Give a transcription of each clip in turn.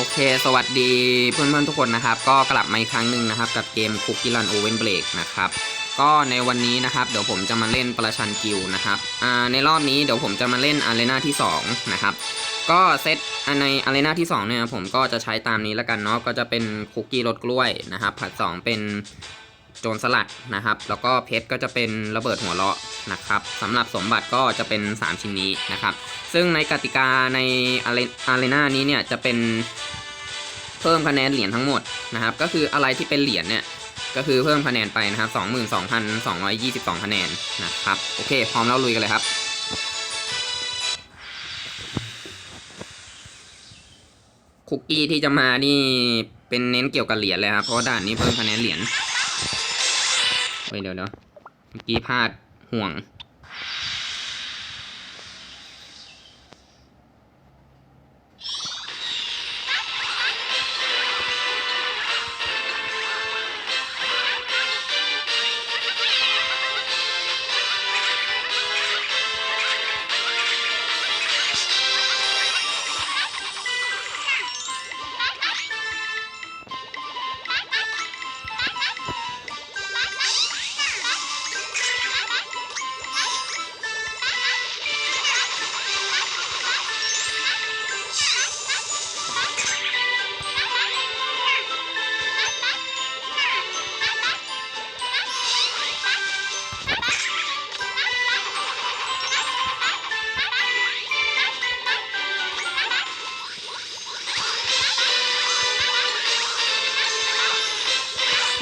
โอเค สวัสดีเพื่อนๆทุกคนนะครับ ก็กลับมาอีกครั้งหนึ่งนะครับ กับเกมคุกกี้รันโอเวนเบรกนะครับ ก็ในวันนี้นะครับ เดี๋ยวผมจะมาเล่นประชันกิลนะครับอ่าในรอบนี้เดี๋ยวผมจะมาเล่นอารีนาที่2นะครับ ก็เซตในอารีนาที่2เนี่ยผมก็จะใช้ตามนี้แล้วกันเนาะ ก็จะเป็นคุกกี้รสกล้วยนะครับ ผัด 2 เป็น โจรสลัดนะครับ แล้วก็เพชรก็จะเป็นระเบิดหัวเราะนะครับสำหรับสมบัติก็จะเป็น 3 ชิ้นนี้นะครับ ซึ่งในกติกาในอารีนานี้เนี่ยจะเป็นเพิ่มคะแนนเหรียญทั้งหมดนะครับ ก็คืออะไรที่เป็นเหรียญเนี่ยก็คือเพิ่มคะแนนไปนะครับ22,222 คะแนนนะครับ โอเค พร้อมแล้วลุยกันเลยครับ คุกกี้ที่จะมานี่เป็นเน้นเกี่ยวกับเหรียญเลยครับ เพราะด่านนี้เพิ่มคะแนนเหรียญ เฮ้ยเดี๋ยวเดี๋ยวเมื่อกี้พลาดห่วง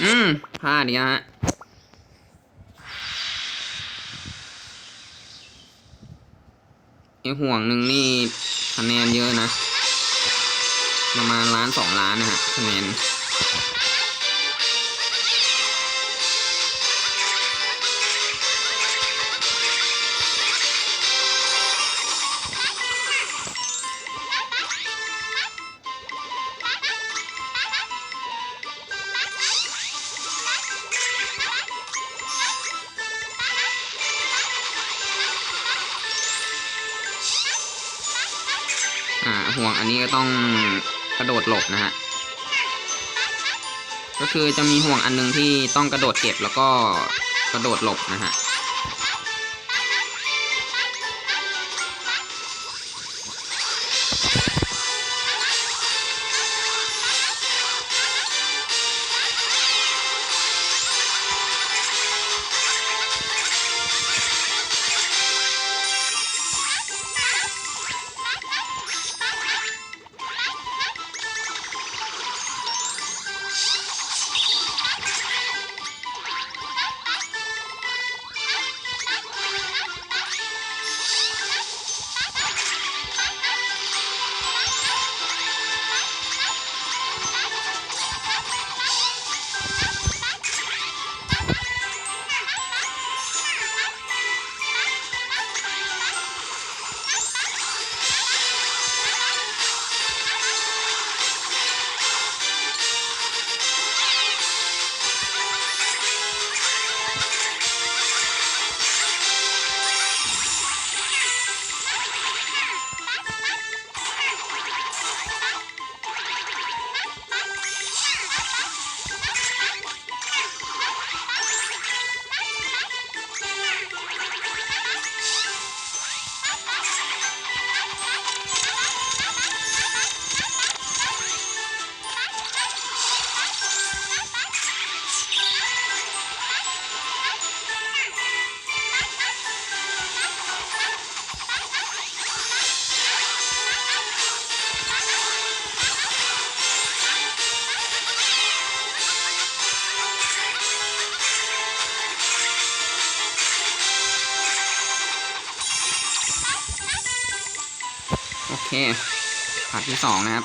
อืมพลาดอีกแล้วฮะไอห่วงหนึ่งนี่คะแนนเยอะนะ ประมาณล้านสองล้านนะฮะคะแนน ห่วงอันนี้ก็ต้องกระโดดหลบนะฮะ ก็คือจะมีห่วงอันหนึงที่ต้องกระโดดเก็บแล้วก็กระโดดหลบนะฮะ เคผาดที่สองนะครับ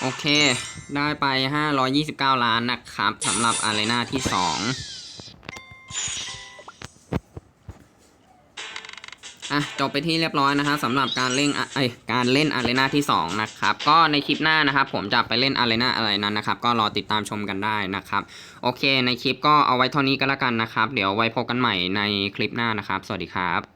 โอเค ได้ไป 529 ล้านนะครับสำหรับอารีนาที่ 2 อะ จบไปที่เรียบร้อยนะฮะสำหรับการเล่นอะเอ้ยการเล่นอารีนาที่ 2 นะครับ ก็ในคลิปหน้านะครับ ผมจะไปเล่นอารีนาอะไรนั้นนะครับ ก็รอติดตามชมกันได้นะครับ โอเค ในคลิปก็เอาไว้เท่านี้ก็แล้วกันนะครับ เดี๋ยวไว้พบกันใหม่ในคลิปหน้านะครับ สวัสดีครับ